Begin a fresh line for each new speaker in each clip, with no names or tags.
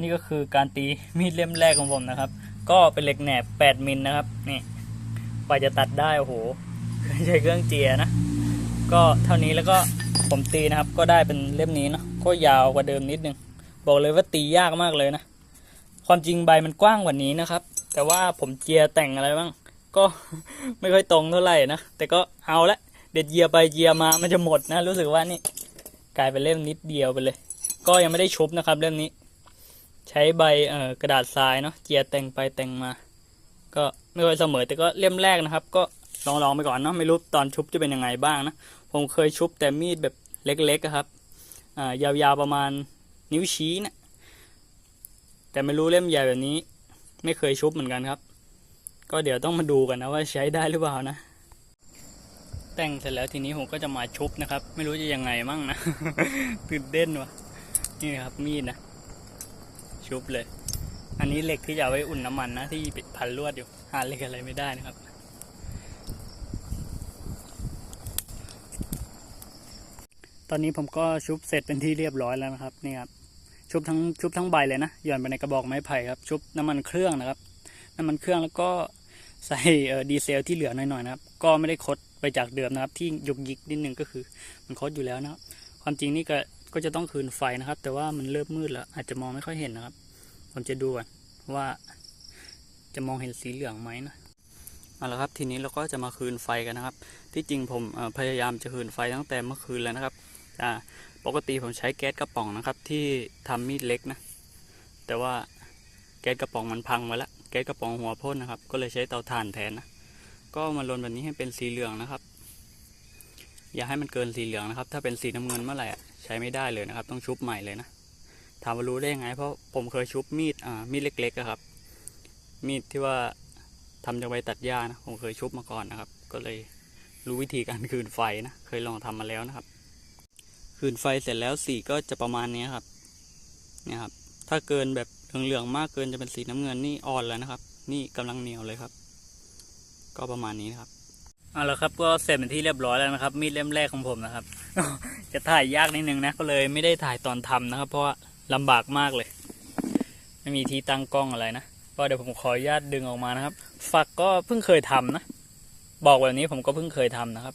นี่ก็คือการตีมีดเล่มแรกของผมนะครับ ก็เป็นเหล็กแหนบ8มิลนะครับนี่กว่าจะตัดได้โอ้โหใช้เครื่องเจียนะ ก็เท่านี้แล้วก็ผมตีนะครับ ก็ได้เป็นเล่มนี้เนาะก็ยาวกว่าเดิมนิดนึง บอกเลยว่าตียากมากเลยนะ ความจริงใบมันกว้างกว่านี้นะครับ แต่ว่าผมเจียแต่งอะไรบ้าง ก็ไม่ค่อยตรงเท่าไหร่นะ แต่ก็เอาละเด็ดเยียไปเยียมามันจะหมดนะ รู้สึกว่านี่กลายเป็นเล่มนิดเดียวไปเลย ก็ยังไม่ได้ชุบนะครับ เล่มนี้ ใช้ใบเอ่อกระดาษทรายเนาะเจียแต่งไปแต่งมา ก็ไม่ค่อยเสมอแต่ก็เล่มแรกนะครับ ก็ลองลองไปก่อนเนาะไม่รู้ตอนชุบจะเป็นยังไงบ้างนะผมเคยชุบแต่มีดแบบเล็กๆครับอ่ายาวๆประมาณนิ้วชี้นะแต่ไม่รู้เล่มใหญ่แบบนี้ ไม่เคยชุบเหมือนกันครับ ก็เดี๋ยวต้องมาดูกันนะว่าใช้ได้หรือเปล่านะ แต่งเสร็จแล้วทีนี้ผมก็จะมาชุบนะครับ ไม่รู้จะยังไงมั่งนะตื่นเต้นวะนี่ครับมีดนะ ชุบเลย อันนี้เหล็กที่จะเอาไว้อุ่นน้ำมันนะ ที่พันลวดอยู่ หาเหล็กอะไรไม่ได้นะครับ ตอนนี้ผมก็ชุบเสร็จเป็นที่เรียบร้อยแล้วนะครับนี่ครับชุบทั้งชุบทั้งใบเลยนะหย่อนไปในกระบอกไม้ไผ่ครับ ชุบน้ำมันเครื่องนะครับ น้ำมันเครื่องแล้วก็ใส่เออดีเซลที่เหลือหน่อยๆนะครับ ก็ไม่ได้คดไปจากเดิมนะครับ ที่ยุกยิกนิดนึงก็คือมันคดอยู่แล้วนะครับ ความจริงนี่ก็ก็จะต้องคืนไฟนะครับ แต่ว่ามันเริ่มมืดแล้ว อาจจะมองไม่ค่อยเห็นนะครับ ผมจะดูก่อนว่าจะมองเห็นสีเหลืองไหมนะเอาละครับทีนี้เราก็จะมาคืนไฟกันนะครับ ที่จริงผมพยายามจะคืนไฟตั้งแต่เมื่อคืนแล้วนะครับปกติผมใช้แก๊สกระป๋องนะครับ ที่ทำมีดเล็กนะ แต่ว่าแก๊สกระป๋องมันพังมาแล้วแก๊สกระป๋องหัวพ่นนะครับ ก็เลยใช้เตาถ่านแทนนะก็มาลนแบบนี้ให้เป็นสีเหลืองนะครับ อย่าให้มันเกินสีเหลืองนะครับ ถ้าเป็นสีน้ำเงินเมื่อไหร่อะใช้ไม่ได้เลยนะครับ ต้องชุบใหม่เลยนะ ถามว่ารู้ได้ยังไง เพราะผมเคยชุบมีดอ่ามีดเล็กๆครับ มีดที่ว่าทำจากใบตัดหญ้านะผมเคยชุบมาก่อนนะครับ ก็เลยรู้วิธีการคืนไฟนะเคยลองทำมาแล้วนะครับ คืนไฟเสร็จแล้วสีก็จะประมาณนี้ครับเนี่ยครับ ถ้าเกินแบบเหลืองๆมากเกินจะเป็นสีน้ำเงินนี่อ่อนแล้วนะครับ นี่กำลังเหนียวเลยครับ ก็ประมาณนี้นะครับเอาละครับก็เสร็จเป็นที่เรียบร้อยแล้วนะครับ มีดเล่มแรกของผมนะครับ จะถ่ายยากนิดนึงนะก็เลยไม่ได้ถ่ายตอนทำนะครับ เพราะว่า ลำบากมากเลย ไม่มีที่ตั้งกล้องอะไรนะ ก็เดี๋ยวผมขออนุญาตดึงออกมานะครับ ฝักก็เพิ่งเคยทำนะ บอกแบบนี้ผมก็เพิ่งเคยทำนะครับ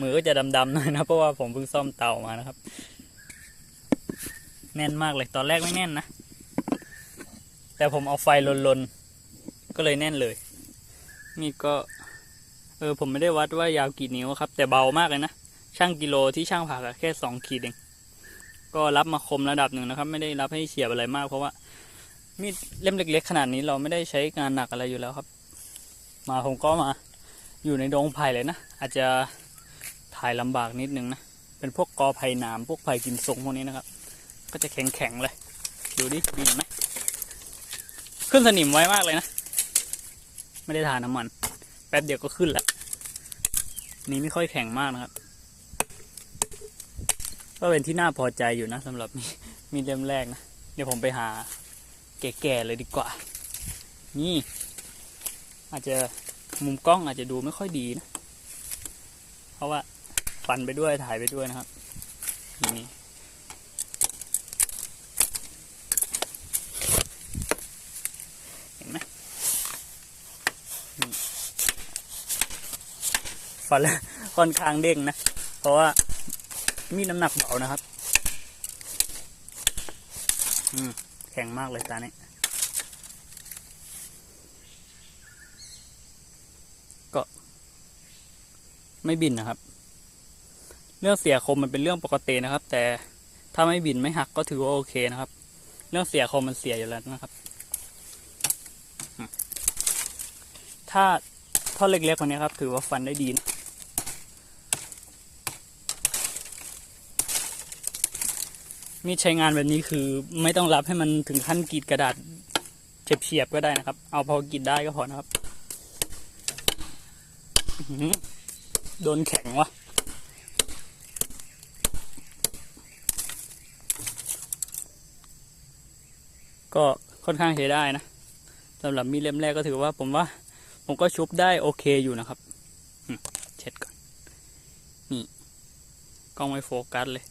มือก็จะดำๆหน่อยนะ เพราะว่าผมเพิ่งซ่อมเตามานะครับ แน่นมากเลย ตอนแรกไม่แน่นนะ แต่ผมเอาไฟลนๆ ก็เลยแน่นเลย นี่ก็ เออผมไม่ได้วัดว่ายาวกี่นิ้วครับ แต่เบามากเลยนะ ช่างกิโลที่ช่างผักอะแค่สองขีดเอง ก็รับมาคมระดับหนึ่งนะครับ ไม่ได้รับให้เฉียบอะไรมาก เพราะว่ามีดเล่มเล็ก ๆ ขนาดนี้เราไม่ได้ใช้งานหนักอะไรอยู่แล้วครับ มาผมก็มาอยู่ในดงไผ่เลยนะ อาจจะถ่ายลำบากนิดนึงนะ เป็นพวกกอไผ่หนามพวกไผ่กินทรงพวกนี้นะครับ ก็จะแข็งๆเลย ดูดิบินไหมขึ้นสนิมไว้มากเลยนะ ไม่ได้ทาน้ำมัน แป๊บเดียวก็ขึ้นละนี่ไม่ค่อยแข็งมากนะครับ ก็เป็นที่น่าพอใจอยู่นะสำหรับมีมีเล่มแรกนะ เดี๋ยวผมไปหาแก่ๆเลยดีกว่า นี่ อาจจะมุมกล้องอาจจะดูไม่ค่อยดีนะ เพราะว่าฟันไปด้วยถ่ายไปด้วยนะครับ นี่เห็นไหมนี่ฟันแล้วค่อนข้างเด้งนะ เพราะว่า มีน้ำหนักเบานะครับ อืม แข็งมากเลยตานี้ก็ไม่บินนะครับ เรื่องเสียคมมันเป็นเรื่องปกตินะครับ แต่ถ้าไม่บินไม่หักก็ถือว่าโอเคนะครับ เรื่องเสียคมมันเสียอยู่แล้วนะครับ ถ้าท่อนเล็กๆกว่านี้ครับ ถือว่าฟันได้ดีนะ มีดใช้งานแบบนี้คือไม่ต้องรับให้มันถึงขั้นกรีดกระดาษเฉียบๆก็ได้นะครับ เอาพอกรีดได้ก็พอนะครับโดนแข็งวะก็ค่อนข้างใช้ได้นะสำหรับมีดเล่มแรกก็ถือว่า ผมว่า ผมก็ชุบได้โอเคอยู่นะครับเช็ดก่อน นี่กล้องไม่โฟกัสเลย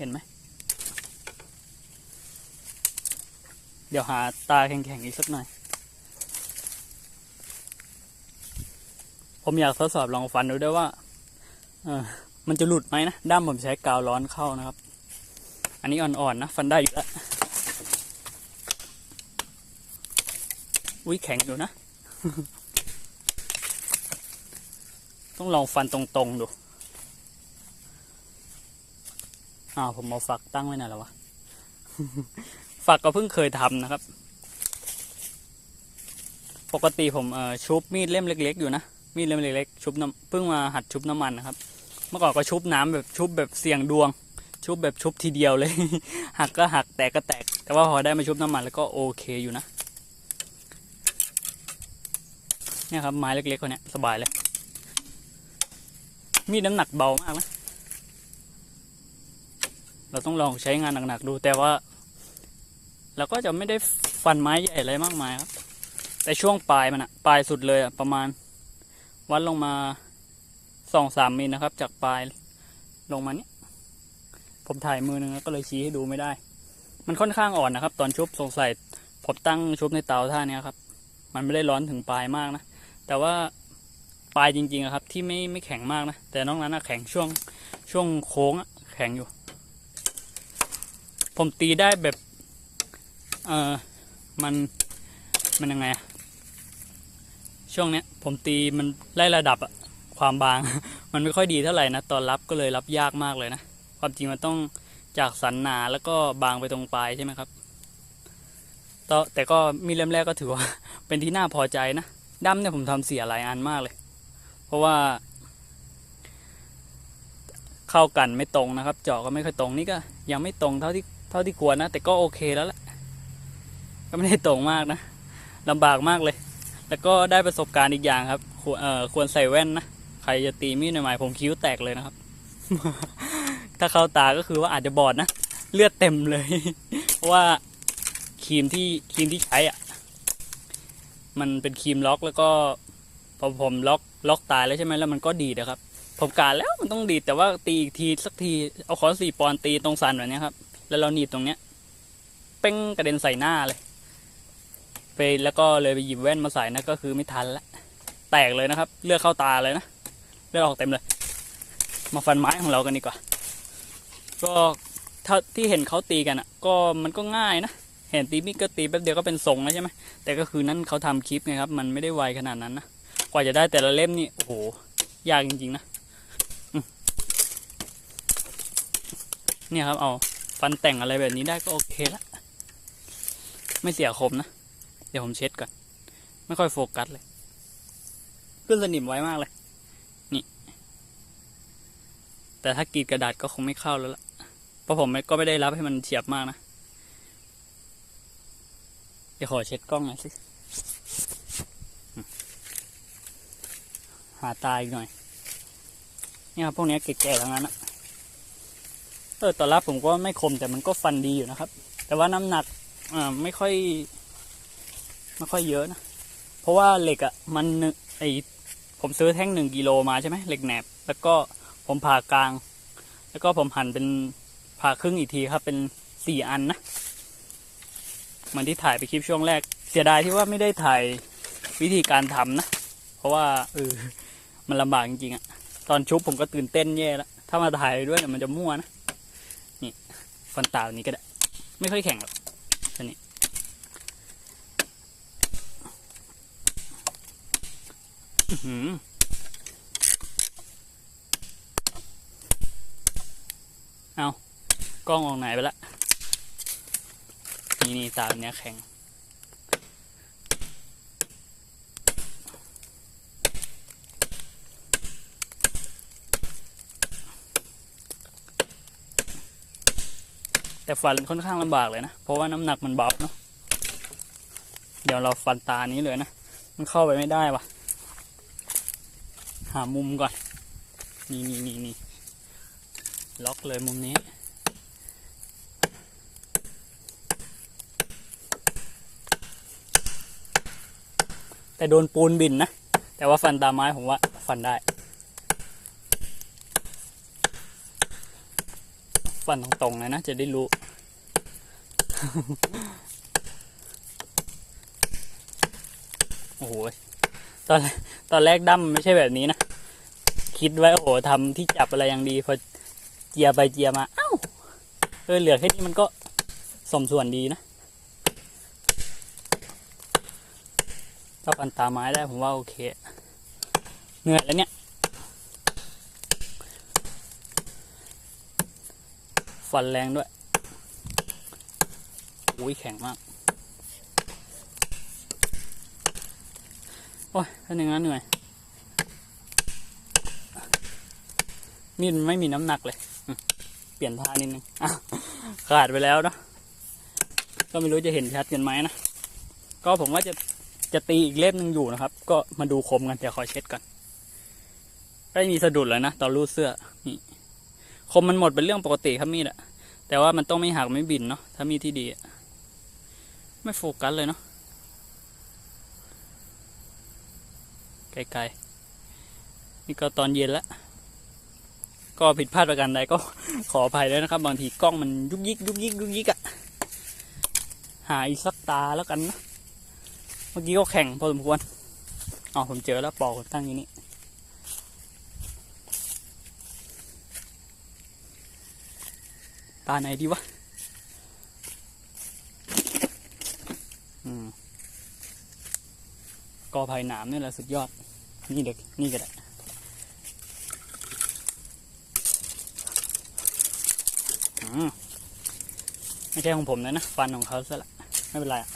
เห็นไหม เดี๋ยวหาตาแข็งๆอีกสักหน่อย ผมอยากทดสอบลองฟันดูด้วยว่าเออมันจะหลุดไหมนะ ด้ามผมใช้กาวร้อนเข้านะครับ อันนี้อ่อนๆนะฟันได้อยู่แล้ว อุ้ยแข็งอยู่นะ ต้องลองฟันตรงๆดู อ้าวผมเอาฝักตั้งไว้ไหนแล้ววะ ฝักก็เพิ่งเคยทำนะครับ ปกติผมเอ่อชุบมีดเล่มเล็ก ๆ อยู่นะ มีดเล่มเล็กๆชุบน้ำเพิ่งมาหัดชุบน้ำมันนะครับ เมื่อก่อนก็ชุบน้ำแบบชุบแบบเสี่ยงดวง ชุบแบบชุบทีเดียวเลย หักก็หักแตกก็แตก แต่ว่าพอได้มาชุบน้ำมันแล้วก็โอเคอยู่นะ เนี่ยครับไม้เล็กๆคนนี้สบายเลย มีดน้ำหนักเบามากนะ เราต้องลองใช้งานหนักๆดู แต่ว่าเราก็จะไม่ได้ฟันไม้ใหญ่อะไรมากมายครับ แต่ช่วงปลายมันอะปลายสุดเลยอะประมาณ วัดลงมาสองสามมิลนะครับ จากปลายลงมาเนี้ยผมถ่ายมือหนึ่งแล้วก็เลยชี้ให้ดูไม่ได้ มันค่อนข้างอ่อนนะครับ ตอนชุบสงสัยผมตั้งชุบในเตาท่าเนี้ยครับ มันไม่ได้ร้อนถึงปลายมากนะ แต่ว่าปลายจริงๆครับ ที่ไม่ไม่แข็งมากนะ แต่นอกนั้นอะแข็งช่วงช่วงโค้งอะแข็งอยู่ ผมตีได้แบบ เออมันมันยังไงอะช่วงเนี้ย ผมตีมันไล่ระดับอะความบาง มันไม่ค่อยดีเท่าไหร่นะตอนรับก็เลยรับยากมากเลยนะ ความจริงมันต้องจากสันหนาแล้วก็บางไปตรงปลายใช่ไหมครับต่อแต่ก็มีเล่มแรกก็ถือว่า เป็นที่น่าพอใจนะดั้มเนี่ยผมทำเสียหลายอันมากเลย เพราะว่า เข้ากันไม่ตรงนะครับ เจาะก็ไม่ค่อยตรงนี่ก็ ยังไม่ตรงเท่าที่ เท่าที่ควรนะ แต่ก็โอเคแล้วแหละก็ไม่ได้ตรงมากนะลำบากมากเลย แล้วก็ได้ประสบการณ์อีกอย่างครับ ควรเอ่อควรใส่แว่นนะ ใครจะตีมีดใหม่ผมคิ้วแตกเลยนะครับ ถ้าเข้าตาก็คือว่าอาจจะบอดนะ เลือดเต็มเลย เพราะว่าครีมที่ครีมที่ใช้อะ มันเป็นครีมล็อกแล้วก็พอผมล็อกล็อกตายแล้วใช่ไหมแล้วมันก็ดีนะครับ ผมกาแล้วมันต้องดีแต่ว่าตีอีกทีสักทีเอาขอสี่ปอนตีตรงสันแบบนี้ครับ แล้วเราหนีบตรงเนี้ยเป้งกระเด็นใส่หน้าเลย ไปแล้วก็เลยไปหยิบแว่นมาใส่นะก็คือไม่ทันละแตกเลยนะครับ เลือดเข้าตาเลยนะเลือดออกเต็มเลย มาฟันไม้ของเรากันดีกว่า ก็เท่าที่เห็นเขาตีกันอะ ก็มันก็ง่ายนะเห็นตีมีดก็ตีแป๊บเดียวก็เป็นทรงแล้วใช่ไหมแต่ก็คือนั่นเขาทำคลิปไงครับ มันไม่ได้ไวขนาดนั้นนะกว่าจะได้แต่ละเล่มนี่โอ้โหยากจริงๆนะเนี่ยครับเอา ฟันแต่งอะไรแบบนี้ได้ก็โอเคละ ไม่เสียคมนะ เดี๋ยวผมเช็ดก่อน ไม่ค่อยโฟกัสเลย ขึ้นสนิมไว้มากเลย นี่ แต่ถ้ากรีดกระดาษก็คงไม่เข้าแล้วล่ะ เพราะผมก็ไม่ได้รับให้มันเฉียบมากนะ เดี๋ยวขอเช็ดกล้องหน่อยสิ หาตาอีกหน่อย นี่ครับพวกนี้แก่ๆทั้งนั้นอะ เออตอนรับผมก็ไม่คมแต่มันก็ฟันดีอยู่นะครับ แต่ว่าน้ำหนักอ่าไม่ค่อยไม่ค่อยเยอะนะ เพราะว่าเหล็กอะ่ะมันไอผมซื้อแท่งหนึ่งกิโลมาใช่ไหมเหล็กแหนบ แล้วก็ผมผ่ากลาง แล้วก็ผมหั่นเป็นผ่าครึ่งอีกทีครับ เป็นสี่อันนะเหมันที่ถ่ายไปคลิปช่วงแรก เสียดายที่ว่าไม่ได้ถ่ายวิธีการทำนะ เพราะว่าเออมันลำบากจริงๆอะตอนชุบผมก็ตื่นเต้นแย่แล้วถ้ามาถ่ายด้วยเนี่ยมันจะมั่วนะ นี่ฟันตาตัวนี้ก็ได้ ไม่ค่อยแข็งหรอกอื้อหือเอากล้องออกไหนไปละ นี่นี่ตาเนี้ยแข็ง แต่ฟันค่อนข้างลำบากเลยนะ เพราะว่าน้ำหนักมันเบาเนาะเดี๋ยวเราฟันตานี้เลยนะ มันเข้าไปไม่ได้วะหามุมก่อน นี่นี่นี่นี่ล็อกเลยมุมนี้ แต่โดนปูนบินนะ แต่ว่าฟันตาไม้ผมว่าฟันได้ ฟัฟันตรงๆเลยนะ จะได้รู้ โอ้โห ตอนตอนแรกดั้มไม่ใช่แบบนี้นะ คิดไว้ โอ้โหทำที่จับอะไรอย่างดี พอเจียไปเจียมา เอ้า เออเหลือแค่นี้มันก็สมส่วนดีนะถ้าฟันตาไม้ได้ผมว่าโอเค เหนื่อยแล้วเนี่ย ฟันแรงด้วยอุ้ยแข็งมาก โอ้ยถ้าอย่างนั้นเหนื่อยมีดมันไม่มีน้ำหนักเลย เปลี่ยนท่านิดนึงขาดไปแล้วเนาะก็ไม่รู้จะเห็นชัดกันไหมนะ ก็ผมว่าจะจะตีอีกเล่มหนึ่งอยู่นะครับ ก็มาดูคมกันเดี๋ยวขอเช็ดก่อนไม่มีสะดุดเลยนะตอนรูดเสื้อนี่ คมมันหมดเป็นเรื่องปกติครับมีดอะแต่ว่ามันต้องไม่หักไม่บินเนาะถ้ามีดที่ดีอะไม่โฟกัสเลยเนาะไกลๆนี่ก็ตอนเย็นแล้วก็ผิดพลาดประการใดก็ขออภัยด้วยนะครับ บางทีกล้องมันยุกยิกยุกยิกยุกยิกอะหาอีกสักตาแล้วกันนะเมื่อกี้ก็แข่งพอสมควรอ๋อผมเจอแล้วปอกตั้งอยู่นี่าไหนดีวะอืมกอไผ่หนามนี่แหละสุดยอด นี่เด็ก นี่ก็ได้อืมไม่ใช่ของผมนะนะ ฟันของเขาซะละ ไม่เป็นไรอะ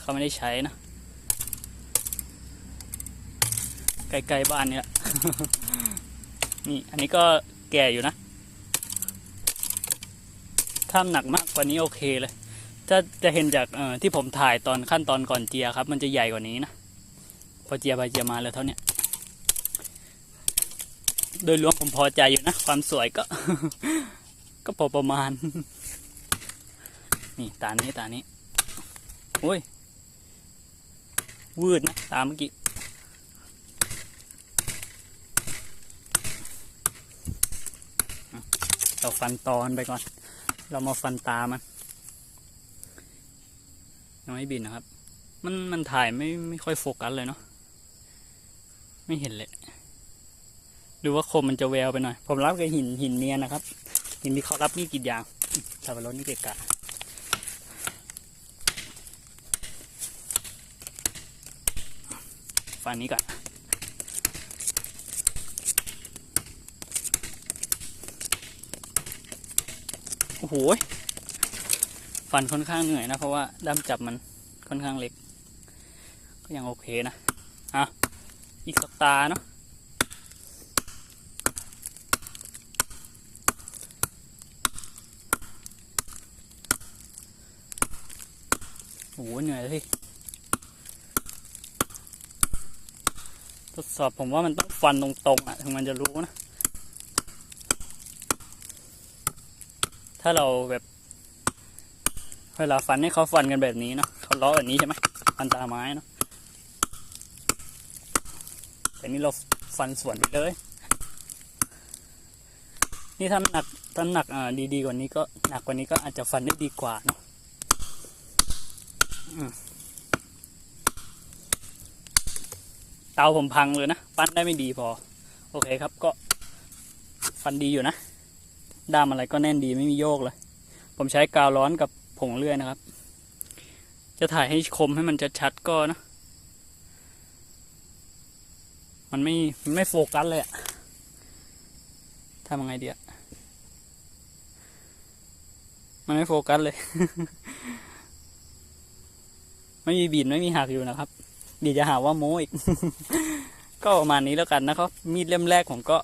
เขาไม่ได้ใช้นะ ไกลๆบ้านเนี่ยนี่ อันนี้ก็แก่อยู่นะ ถ้าหนักมากกว่านี้โอเคเลยถ้าจะเห็นจากเอ่อที่ผมถ่ายตอนขั้นตอนก่อนเจียครับ มันจะใหญ่กว่านี้นะ พอเจียไปเจียมาเลยเท่านี้โดยรวมผมพอใจอยู่นะ ความสวยก็ ก็พอประมาณ นี่ตานี้ตานี้โอ้ยวืดนะตามเมื่อกี้เราฟันตอนไปก่อน เรามาฟันตามันยังไม่บินนะครับ มันมันถ่ายไม่ไม่ค่อยโฟกัสเลยเนาะไม่เห็นเลยหรือว่าคมมันจะแววไปหน่อย ผมรับกับหินหินเนียนะครับ หินที่เขารับนี่กรีดยางสับปะรดนี่เกะกะฟันนี้ก่อน โอ้โหฟันค่อนข้างเหนื่อยนะ เพราะว่าด้ามจับมันค่อนข้างเล็ก ก็ยังโอเคนะอะอีกสักตาเนาะโอ้โหเหนื่อยเลยพี่ทดสอบผมว่ามันต้องฟันตรงๆอะถึงมันจะรู้นะ ถ้าเราแบบเวลาฟันให้เขาฟันกันแบบนี้เนาะเขาล้อแบบนี้ใช่ไหมฟันตาไม้เนาะแต่นี่เราฟันสวนไปเลย นี่ถ้าหนักถ้าหนักอ่าดีๆกว่านี้ก็หนักกว่านี้ก็อาจจะฟันได้ดีกว่าเนาะเตาผมพังเลยนะ ปั้นได้ไม่ดีพอ โอเคครับก็ฟันดีอยู่นะ ด้ามอะไรก็แน่นดีไม่มีโยกเลย ผมใช้กาวร้อนกับผงเลื่อยนะครับ จะถ่ายให้คมให้มันชัดๆก็นะ มันไม่มันไม่โฟกัสเลยอะทำยังไงดีอะมันไม่โฟกัสเลย ไม่มีบีนไม่มีหักอยู่นะครับ เดียวจะหาว่าโม้อีก ก็ประมาณนี้แล้วกันนะครับ มีดเล่มแรกผมก็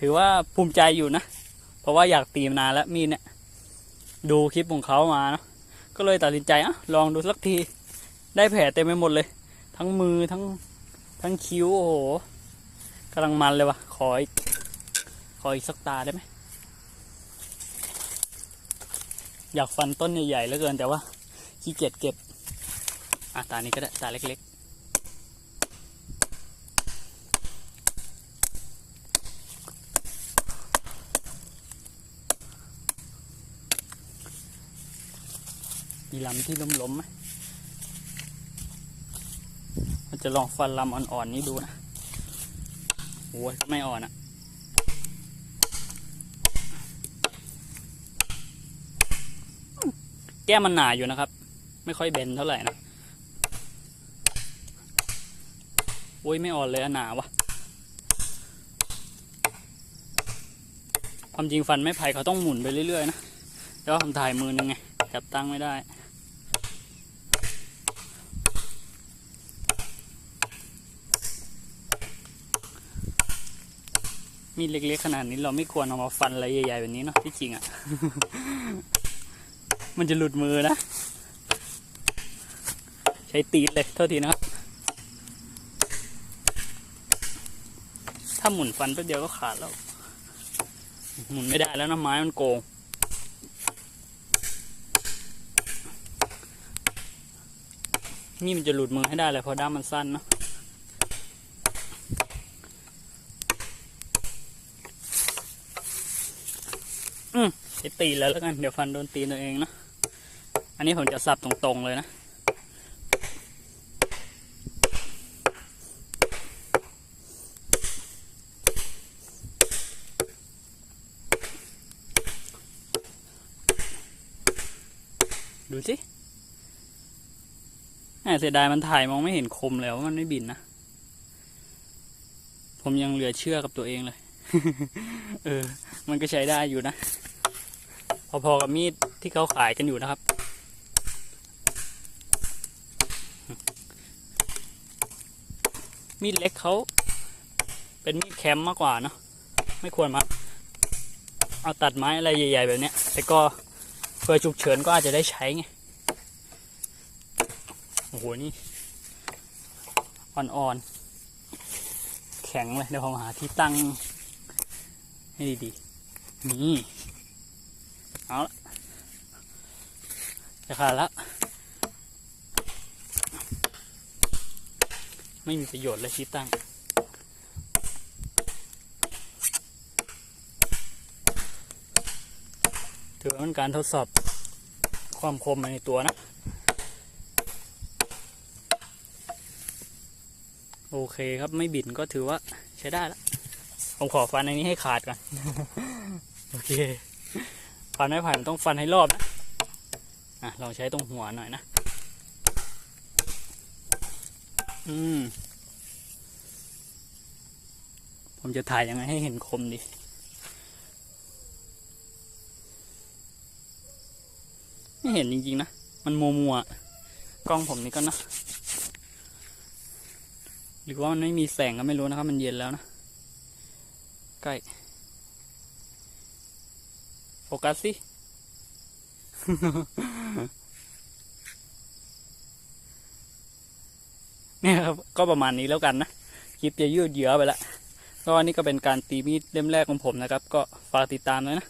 ถือว่าภูมิใจอยู่นะ เพราะว่าอยากตีมานานแล้วมีดเนี่ย ดูคลิปของเขามาเนาะก็เลยตัดสินใจอะลองดูสักที ได้แผลเต็มไปหมดเลย ทั้งมือทั้งทั้งคิ้วโอ้โหกำลังมันเลยวะขออีกขออีกสักตาได้ไหมอยากฟันต้นใหญ่ๆเหลือเกินแต่ว่าขี้เกียจเก็บอะตานี้ก็ได้ตาเล็กๆ มีลำที่ล้มๆไหมเราจะลองฟันลำอ่อนๆนี้ดูนะโอ้ยไม่อ่อนอะแก้มมันหนาอยู่นะครับ ไม่ค่อยเบนเท่าไหร่นะโอ้ยไม่อ่อนเลยอะหนาวะความจริงฟันไม้ไผ่เขาต้องหมุนไปเรื่อยๆนะแต่ว่าผมถ่ายมือนึงไงจับตั้งไม่ได้ มีดเล็กๆขนาดนี้เราไม่ควรเอามาฟันอะไรใหญ่ๆแบบนี้เนาะที่จริงอะ่ะ มันจะหลุดมือนะ ใช้ตีดเลยโทษทีนะครับ ถ้าหมุนฟันแป๊บเดียวก็ขาดแล้ว หมุนไม่ได้แล้วนะไม้มันโกงนี่มันจะหลุดมือให้ได้เลยเพราะด้ามมันสั้นเนาะ ใช้ตีแล้วแล้วกันเดี๋ยวฟันโดนตีตัวเองนะอันนี้ผมจะสับตรงๆเลยนะดูสิแหมเสียดายมันถ่ายมองไม่เห็นคมเลยว่ามันไม่บินนะ ผมยังเหลือเชื่อกับตัวเองเลย เออ มันก็ใช้ได้อยู่นะ พอๆกับมีดที่เขาขายกันอยู่นะครับ มีดเล็กเขาเป็นมีดแคมมากกว่าเนอะไม่ควรมาเอาตัดไม้อะไรใหญ่ ๆ แบบเนี้ยแต่ก็เพื่อฉุกเฉินก็อาจจะได้ใช้ไงโอ้โหนี่อ่อนๆ แข็งเลย เดี๋ยวผมหาที่ตั้ง ให้ดีๆ นี่ เอาละจะขาดล้วไม่มีประโยชน์เลยที่ตั้ง ถือว่าเป็นการทดสอบความคมในตัวนะ โอเคครับไม่บิดก็ถือว่าใช้ได้แล้ว ผมขอฟันอันนี้ให้ขาดก่อน โอเคฟันไม้ไผ่มันต้องฟันให้รอบนะอะลองใช้ตรงหัวหน่อยนะ อืม ผมจะถ่ายยังไงให้เห็นคมดีไม่เห็นจริงๆนะ มันมัวมัวๆกล้องผมนี่ก็นะ หรือว่ามันไม่มีแสงก็ไม่รู้นะครับ มันเย็นแล้วนะ ใกล้โฟกัสสิเนี่ยครับก็ประมาณนี้แล้วกันนะคลิปจะยืดเยื้อไปละก็อันนี้ก็เป็นการตีมีดเล่มแรกของผมนะครับ ก็ฝากติดตามด้วยนะ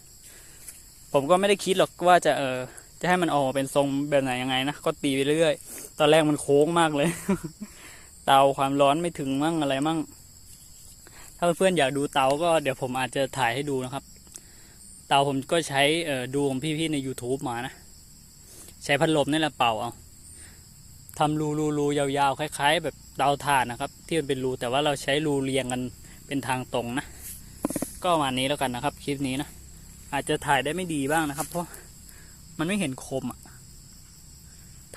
ผมก็ไม่ได้คิดหรอกว่าจะเออจะให้มันออกมาเป็นทรงแบบไหนยังไงนะก็ตีไปเรื่อยๆตอนแรกมันโค้งมากเลย เตาความร้อนไม่ถึงมั่งอะไรมั่งาเพื่อนๆอยากดูเตาก็เดี๋ยวผมอาจจะถ่ายให้ดูนะครับ เตาผมก็ใช้ดูของพี่ๆใน YouTube มานะ ใช้พัดลมนี่แหละเป่าเอาทำรูรูรูยาวๆ คล้ายๆ แบบเตาถ่านนะครับ ที่มันเป็นรูแต่ว่าเราใช้รูเรียงกันเป็นทางตรงนะ ก็ประมาณนี้แล้วกันนะครับ คลิปนี้นะ อาจจะถ่ายได้ไม่ดีบ้างนะครับ เพราะมันไม่เห็นคมอะ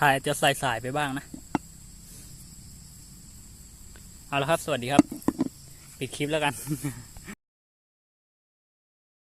ถ่ายจะสายๆไปบ้างนะ เอาละครับ สวัสดีครับ ปิดคลิปแล้วกัน